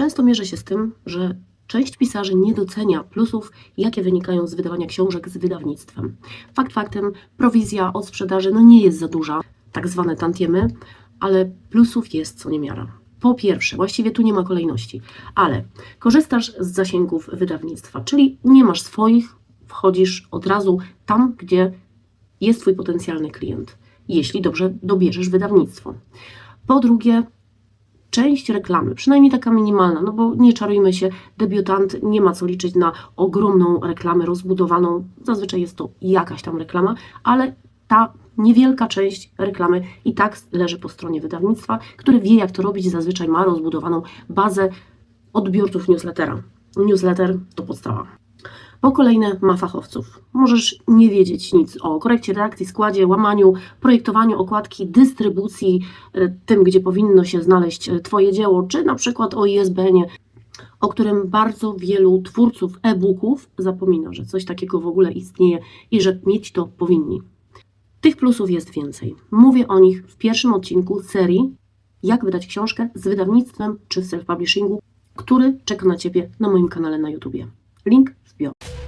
Często mierzę się z tym, że część pisarzy nie docenia plusów, jakie wynikają z wydawania książek z wydawnictwem. Fakt faktem, prowizja od sprzedaży no nie jest za duża, tak zwane tantiemy, ale plusów jest co niemiara. Po pierwsze, właściwie tu nie ma kolejności, ale korzystasz z zasięgów wydawnictwa, czyli nie masz swoich, wchodzisz od razu tam, gdzie jest Twój potencjalny klient, jeśli dobrze dobierzesz wydawnictwo. Po drugie, część reklamy, przynajmniej taka minimalna, no bo nie czarujmy się, debiutant nie ma co liczyć na ogromną reklamę rozbudowaną, zazwyczaj jest to jakaś tam reklama, ale ta niewielka część reklamy i tak leży po stronie wydawnictwa, które wie jak to robić, zazwyczaj ma rozbudowaną bazę odbiorców newslettera. Newsletter to podstawa. Po kolejne ma fachowców. Możesz nie wiedzieć nic o korekcie redakcji, składzie, łamaniu, projektowaniu okładki, dystrybucji, e, tym, gdzie powinno się znaleźć e, Twoje dzieło, czy na przykład o ISBN-ie, o którym bardzo wielu twórców e-booków zapomina, że coś takiego w ogóle istnieje i że mieć to powinni. Tych plusów jest więcej. Mówię o nich w pierwszym odcinku serii Jak wydać książkę z wydawnictwem czy w self-publishingu, który czeka na Ciebie na moim kanale na YouTubie. Link w bio.